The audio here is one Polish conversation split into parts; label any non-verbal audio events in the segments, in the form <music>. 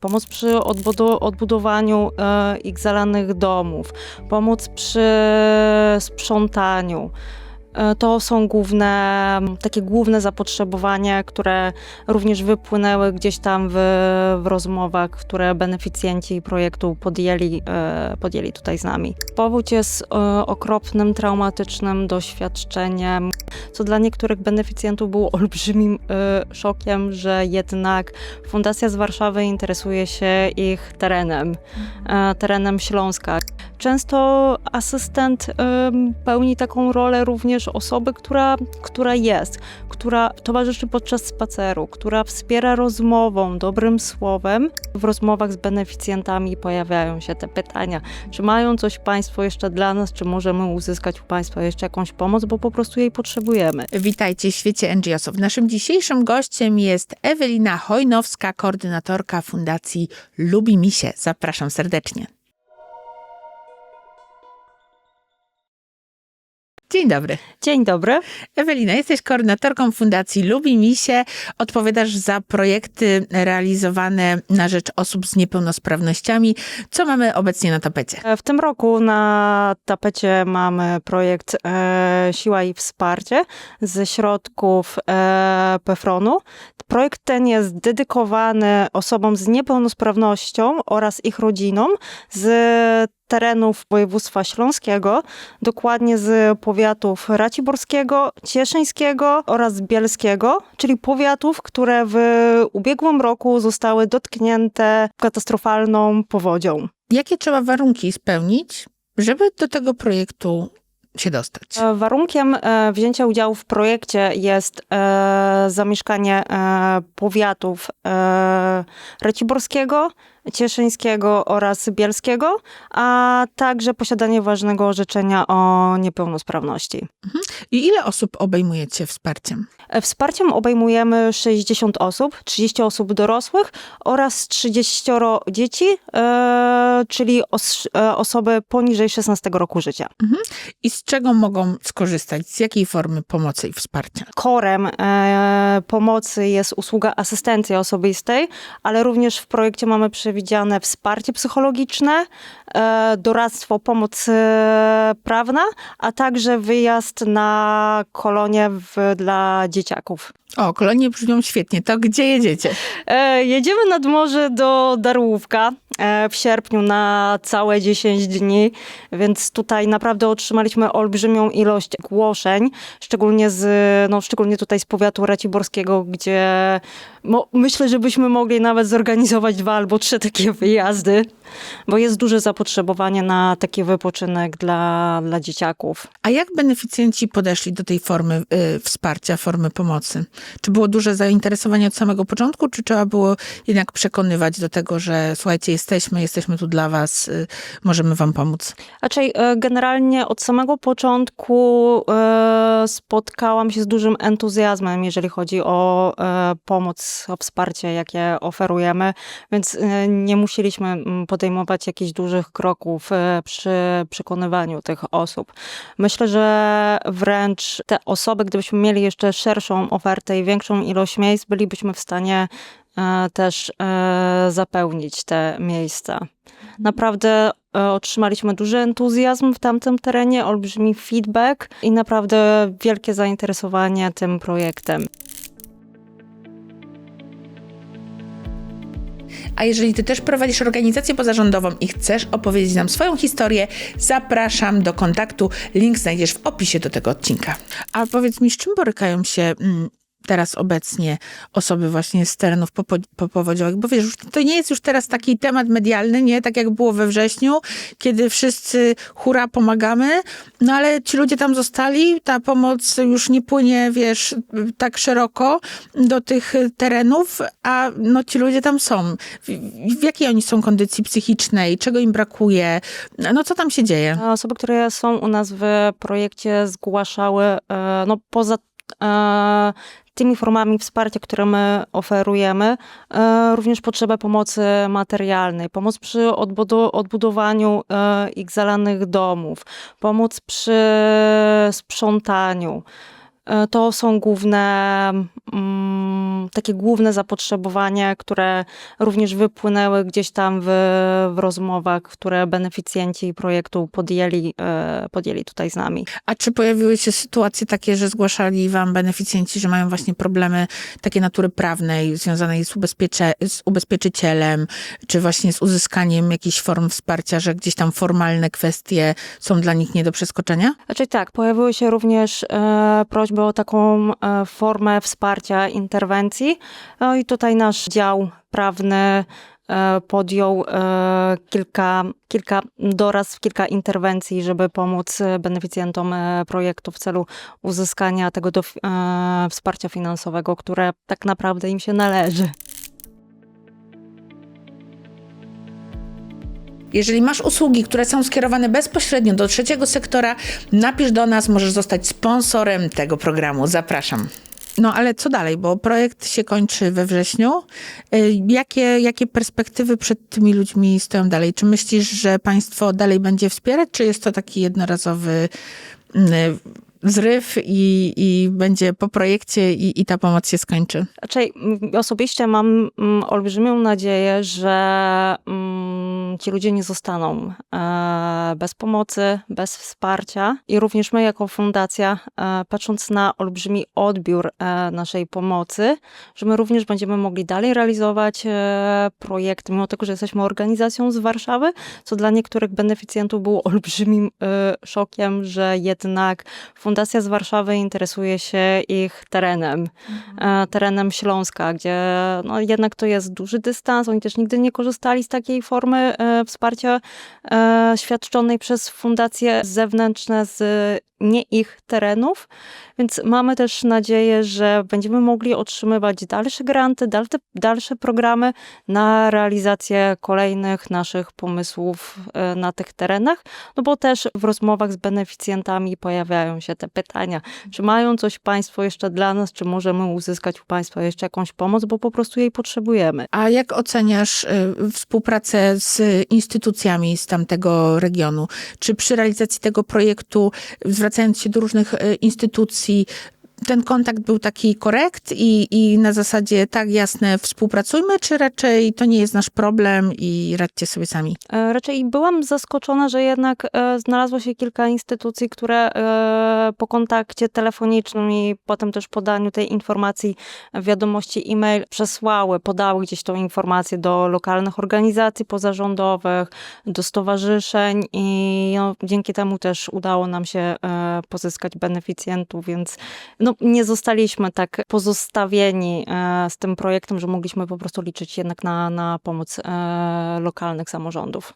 Pomoc przy odbudowaniu e, ich zalanych domów, pomoc przy sprzątaniu. E, To są główne, takie główne zapotrzebowania, które również wypłynęły gdzieś tam w, w rozmowach, które beneficjenci projektu podjęli, e, podjęli tutaj z nami. Powódź jest e, okropnym, traumatycznym doświadczeniem, co dla niektórych beneficjentów było olbrzymim e, szokiem, że jednak Fundacja z Warszawy interesuje się ich terenem, e, terenem Śląska. Często asystent pełni taką rolę również osoby, która, która jest, która towarzyszy podczas spaceru, która wspiera rozmową, dobrym słowem. W rozmowach z beneficjentami pojawiają się te pytania, czy mają coś Państwo jeszcze dla nas, czy możemy uzyskać u Państwa jeszcze jakąś pomoc, bo po prostu jej potrzebujemy. Witajcie w świecie NGO-sów. Naszym dzisiejszym gościem jest Ewelina Hojnowska, koordynatorka Fundacji Lubi Mi się. Zapraszam serdecznie. Dzień dobry. Dzień dobry. Ewelina, jesteś koordynatorką Fundacji Lubi Mi się. Odpowiadasz za projekty realizowane na rzecz osób z niepełnosprawnościami. Co mamy obecnie na tapecie? E, W tym roku na tapecie mamy projekt e, Siła i Wsparcie ze środków e, PEFRON-u. Projekt ten jest dedykowany osobom z niepełnosprawnością oraz ich rodzinom z terenów województwa śląskiego, dokładnie z powiatów raciborskiego, cieszyńskiego oraz bielskiego, czyli powiatów, które w ubiegłym roku zostały dotknięte katastrofalną powodzią. Jakie trzeba warunki spełnić, żeby do tego projektu się dostać? E, Warunkiem e, wzięcia udziału w projekcie jest e, zamieszkanie powiatów raciborskiego, cieszyńskiego oraz bielskiego, a także posiadanie ważnego orzeczenia o niepełnosprawności. I ile osób obejmujecie wsparciem? E, Wsparciem obejmujemy 60 osób, 30 osób dorosłych oraz 30 dzieci, e, czyli os, e, osoby poniżej 16 roku życia. I z czego mogą skorzystać? Z jakiej formy pomocy i wsparcia? Korem pomocy jest usługa asystencji osobistej, ale również w projekcie mamy przewidziane wsparcie psychologiczne, doradztwo, pomoc e, prawna, a także wyjazd na kolonie w, dla dzieciaków. O, kolonie brzmią świetnie. To gdzie jedziecie? E, jedziemy nad morze do Darłówka e, w sierpniu na całe 10 dni, więc tutaj naprawdę otrzymaliśmy olbrzymią ilość zgłoszeń, szczególnie, z, no, szczególnie tutaj z powiatu raciborskiego, gdzie myślę, że byśmy mogli nawet zorganizować dwa albo trzy takie wyjazdy, bo jest duże zapotrzebowanie na taki wypoczynek dla, dla dzieciaków. A jak beneficjenci podeszli do tej formy y, wsparcia, formy pomocy? Czy było duże zainteresowanie od samego początku, czy trzeba było jednak przekonywać do tego, że słuchajcie, jesteśmy, jesteśmy tu dla was, y, możemy wam pomóc? Raczej e, generalnie od samego początku e, spotkałam się z dużym entuzjazmem, jeżeli chodzi o e, pomoc, o wsparcie, jakie oferujemy, więc e, nie musieliśmy mm, podejmować jakichś dużych kroków e, przy przekonywaniu tych osób. Myślę, że wręcz te osoby, gdybyśmy mieli jeszcze szerszą ofertę i większą ilość miejsc, bylibyśmy w stanie e, też e, zapełnić te miejsca. Naprawdę e, otrzymaliśmy duży entuzjazm w tamtym terenie, olbrzymi feedback i naprawdę wielkie zainteresowanie tym projektem. A jeżeli ty też prowadzisz organizację pozarządową i chcesz opowiedzieć nam swoją historię, zapraszam do kontaktu. Link znajdziesz w opisie do tego odcinka. A powiedz mi, z czym borykają się mm, teraz obecnie osoby właśnie z terenów popo- popowodziowych? Bo wiesz, to nie jest już teraz taki temat medialny, nie? Tak jak było we wrześniu, kiedy wszyscy hura pomagamy, no ale ci ludzie tam zostali, ta pomoc już nie płynie, wiesz, tak szeroko do tych terenów, a no ci ludzie tam są. W, w jakiej oni są kondycji psychicznej? Czego im brakuje? No co tam się dzieje? Osoby, które są u nas w projekcie zgłaszały, e, no poza tymi formami wsparcia, które my oferujemy, e, również potrzebę pomocy materialnej, pomoc przy odbudowaniu e, ich zalanych domów, pomoc przy sprzątaniu. E, To są główne, mm, takie główne zapotrzebowania, które również wypłynęły gdzieś tam w, w rozmowach, które beneficjenci projektu podjęli, e, podjęli tutaj z nami. A czy pojawiły się sytuacje takie, że zgłaszali wam beneficjenci, że mają właśnie problemy takie natury prawnej, związanej z, ubezpiecze, z ubezpieczycielem, czy właśnie z uzyskaniem jakichś form wsparcia, że gdzieś tam formalne kwestie są dla nich nie do przeskoczenia? Znaczy tak, pojawiły się również e, prośby o taką e, formę wsparcia interwencji. No i tutaj nasz dział prawny e, podjął e, kilka, kilka doraz, kilka interwencji, żeby pomóc beneficjentom projektu w celu uzyskania tego do, wsparcia finansowego, które tak naprawdę im się należy. Jeżeli masz usługi, które są skierowane bezpośrednio do trzeciego sektora, napisz do nas, możesz zostać sponsorem tego programu. Zapraszam. No ale co dalej, bo projekt się kończy we wrześniu. Y, Jakie, jakie perspektywy przed tymi ludźmi stoją dalej? Czy myślisz, że państwo dalej będzie wspierać, czy jest to taki jednorazowy mm, zryw i, i będzie po projekcie i, i ta pomoc się skończy? Znaczy, osobiście mam mm, olbrzymią nadzieję, że mm, ci ludzie nie zostaną e, bez pomocy, bez wsparcia i również my jako fundacja, e, patrząc na olbrzymi odbiór e, naszej pomocy, że my również będziemy mogli dalej realizować e, projekt, mimo tego, że jesteśmy organizacją z Warszawy, co dla niektórych beneficjentów było <laughs> olbrzymim szokiem, że jednak Fundacja z Warszawy interesuje się ich terenem e, terenem Śląska, gdzie no, jednak to jest duży dystans. Oni też nigdy nie korzystali z takiej formy wsparcia e, świadczonej przez fundacje zewnętrzne z nie ich terenów, więc mamy też nadzieję, że będziemy mogli otrzymywać dalsze granty, dalsze, dalsze programy na realizację kolejnych naszych pomysłów e, na tych terenach, no bo też w rozmowach z beneficjentami pojawiają się te pytania, czy mają coś Państwo jeszcze dla nas, czy możemy uzyskać u Państwa jeszcze jakąś pomoc, bo po prostu jej potrzebujemy. A jak oceniasz y, współpracę z instytucjami z tamtego regionu? Czy przy realizacji tego projektu, zwracając się do różnych y, instytucji, ten kontakt był taki korekt i, i na zasadzie tak jasne współpracujmy, czy raczej to nie jest nasz problem i radźcie sobie sami? E, Raczej byłam zaskoczona, że jednak e, znalazło się kilka instytucji, które e, po kontakcie telefonicznym i potem też podaniu tej informacji wiadomości e-mail przesłały, podały gdzieś tą informację do lokalnych organizacji pozarządowych, do stowarzyszeń i no, dzięki temu też udało nam się pozyskać beneficjentów, więc no, nie zostaliśmy tak pozostawieni e, z tym projektem, że mogliśmy po prostu liczyć jednak na, na pomoc e, lokalnych samorządów.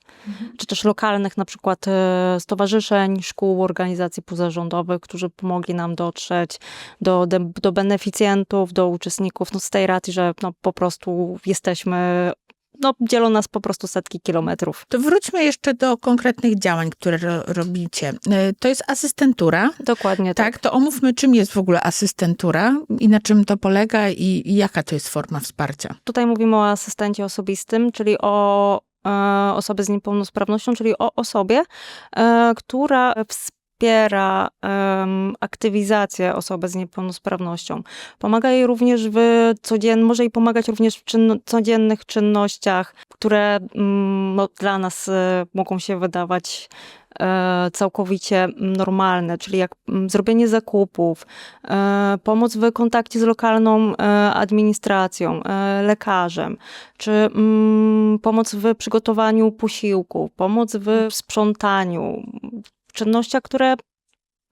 Czy też lokalnych na przykład e, stowarzyszeń, szkół, organizacji pozarządowych, którzy pomogli nam dotrzeć do, do beneficjentów, do uczestników, no z tej racji, że no, po prostu jesteśmy, no dzielą nas po prostu setki kilometrów. To wróćmy jeszcze do konkretnych działań, które ro, robicie. Y, To jest asystentura. Dokładnie tak. Tak, to omówmy, czym jest w ogóle asystentura i na czym to polega i, i jaka to jest forma wsparcia. Tutaj mówimy o asystencie osobistym, czyli o e, osobie z niepełnosprawnością, czyli o osobie, e, która wspiera em, aktywizację osoby z niepełnosprawnością. Pomaga jej również w może jej pomagać również w czynno, codziennych czynnościach, które mm, no, dla nas e, mogą się wydawać e, całkowicie normalne, czyli jak mm, zrobienie zakupów, e, pomoc w kontakcie z lokalną administracją, lekarzem, czy mm, pomoc w przygotowaniu posiłku, pomoc w sprzątaniu, czynnościach, które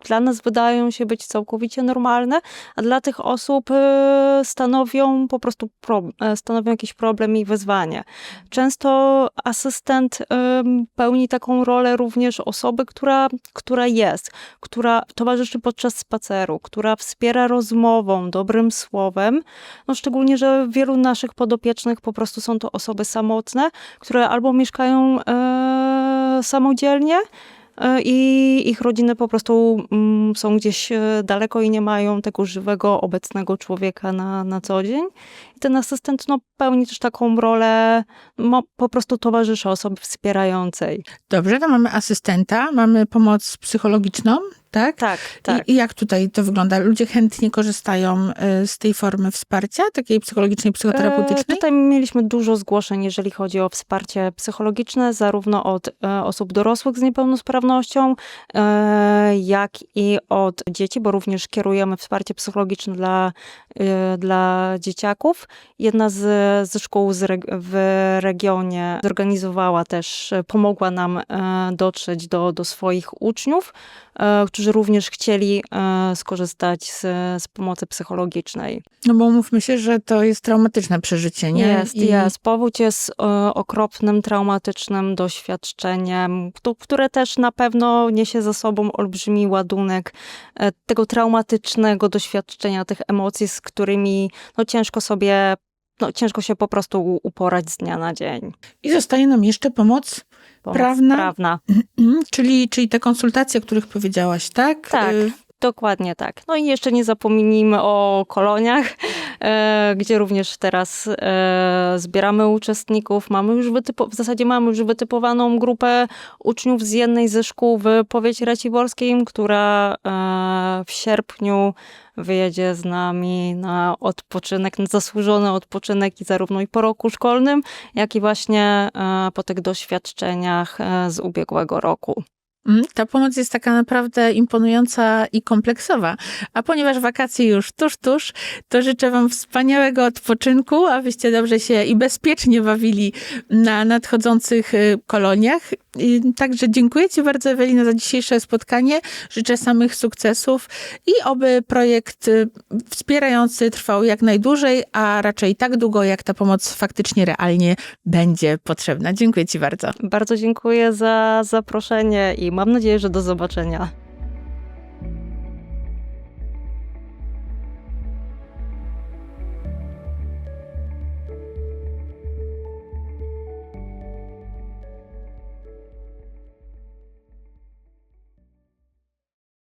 dla nas wydają się być całkowicie normalne, a dla tych osób e, stanowią po prostu pro, e, stanowią jakiś problem i wyzwanie. Często asystent em, pełni taką rolę również osoby, która, która jest, która towarzyszy podczas spaceru, która wspiera rozmową, dobrym słowem. No szczególnie, że wielu naszych podopiecznych po prostu są to osoby samotne, które albo mieszkają samodzielnie, i ich rodziny po prostu mm, są gdzieś e, daleko i nie mają tego żywego, obecnego człowieka na, na co dzień. I ten asystent no, pełni też taką rolę, no, po prostu towarzyszy osobie wspierającej. Dobrze, to mamy asystenta, mamy pomoc psychologiczną. Tak? Tak, tak. I, I jak tutaj to wygląda? Ludzie chętnie korzystają y, z tej formy wsparcia, takiej psychologicznej, E, psychoterapeutycznej? Tutaj mieliśmy dużo zgłoszeń, jeżeli chodzi o wsparcie psychologiczne, zarówno od e, osób dorosłych z niepełnosprawnością, e, jak i od dzieci, bo również kierujemy wsparcie psychologiczne dla, e, dla dzieciaków. Jedna z, ze szkół z reg- w regionie zorganizowała też, e, pomogła nam e, dotrzeć do, do swoich uczniów, e, którzy również chcieli e, skorzystać z, z pomocy psychologicznej. No bo mówmy się, że to jest traumatyczne przeżycie, nie? Jest, I- jest. Powódź jest e, okropnym, traumatycznym doświadczeniem, któ- które też na pewno niesie za sobą olbrzymi ładunek e, tego traumatycznego doświadczenia, tych emocji, z którymi no, ciężko sobie, no, ciężko się po prostu uporać z dnia na dzień. I zostaje nam jeszcze Pomoc Prawna? Prawna. mhm, czyli, czyli te konsultacje, o których powiedziałaś, tak? Tak. Dokładnie tak. No i jeszcze nie zapomnijmy o koloniach, <laughs> e, gdzie również teraz e, zbieramy uczestników. Mamy już w zasadzie mamy już wytypowaną grupę uczniów z jednej ze szkół w powiecie raciborskim, która e, w sierpniu wyjedzie z nami na odpoczynek, na zasłużony odpoczynek i zarówno i po roku szkolnym, jak i właśnie po tych doświadczeniach z ubiegłego roku. Mm, Ta pomoc jest taka naprawdę imponująca i kompleksowa. A ponieważ wakacje już tuż, tuż, to życzę Wam wspaniałego odpoczynku, abyście dobrze się i bezpiecznie bawili na nadchodzących y, koloniach. Także dziękuję Ci bardzo, Ewelina, za dzisiejsze spotkanie. Życzę samych sukcesów i oby projekt y, wspierający trwał jak najdłużej, a raczej tak długo, jak ta pomoc faktycznie realnie będzie potrzebna. Dziękuję Ci bardzo. Bardzo dziękuję za zaproszenie i mam nadzieję, że do zobaczenia.